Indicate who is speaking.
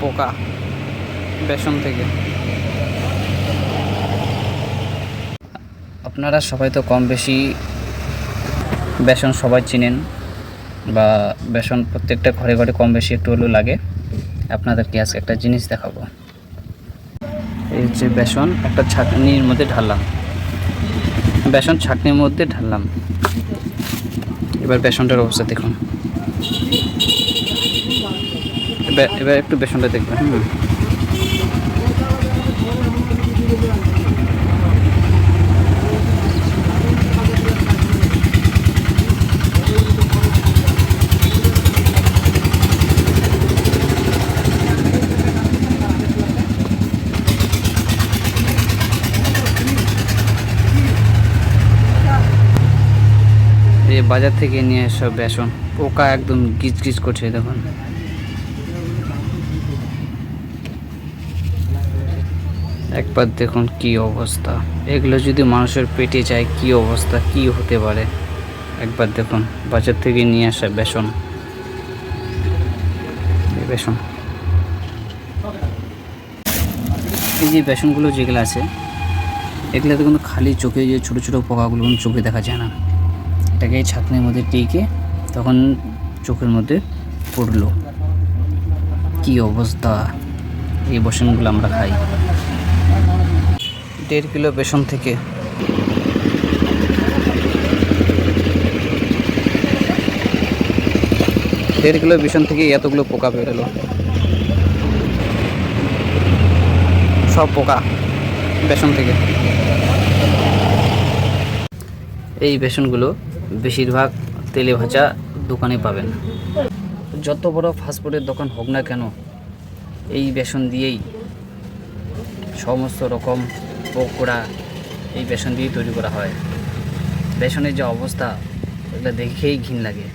Speaker 1: পোকা বেসন থেকে। আপনারা সবাই তো কম বেশি বেসন সবাই চিনেন বা বেসন প্রত্যেকটা ঘরে ঘরে কম বেশি একটু হলেও লাগে। আপনাদেরকে আজকে একটা জিনিস দেখাবো। এই হচ্ছে বেসন, একটা ছাঁকনির মধ্যে ঢাললাম। বেসন ছাঁকনির মধ্যে ঢাললাম। এবার বেসনটার অবস্থা দেখুন। এবার একটু বেসনটা দেখবেন, হুম। বাজার থেকে নিয়ে এসব বেসন, পোকা একদম গিজ গিজ করছে, দেখুন। একবার দেখুন কি অবস্থা। এগুলো যদি মানুষের পেটে যায়, কি অবস্থা, কি হতে পারে? একবার দেখুন, বাজার থেকে নিয়ে আসা বেসন। বেসন। এই যে বেসনগুলো যেগুলো আছে, এগুলোতে কিন্তু খালি চোখে যে ছোটো ছোটো পোকাগুলো কিন্তু চোখে দেখা যায় না। এটাকে এই ছাঁকনির মধ্যে টিকে তখন চোখের মধ্যে পড়ল। কি অবস্থা? এই বেসনগুলো আমরা খাই। দেড় কিলো বেসন থেকে। দেড় কিলো বেসন থেকে এতগুলো পোকা বেরোলো সব পোকা বেসন থেকে। এই বেসনগুলো বেশিরভাগ তেলে ভাজা দোকানে পাবেন। যত বড় ফাস্টফুডের দোকান হোক না কেন, এই বেসন দিয়েই সমস্ত রকম পকোড়া এই বেসন দিয়েই তৈরি করা হয়। বেসনের যে অবস্থা এটা দেখেই ঘিন লাগে।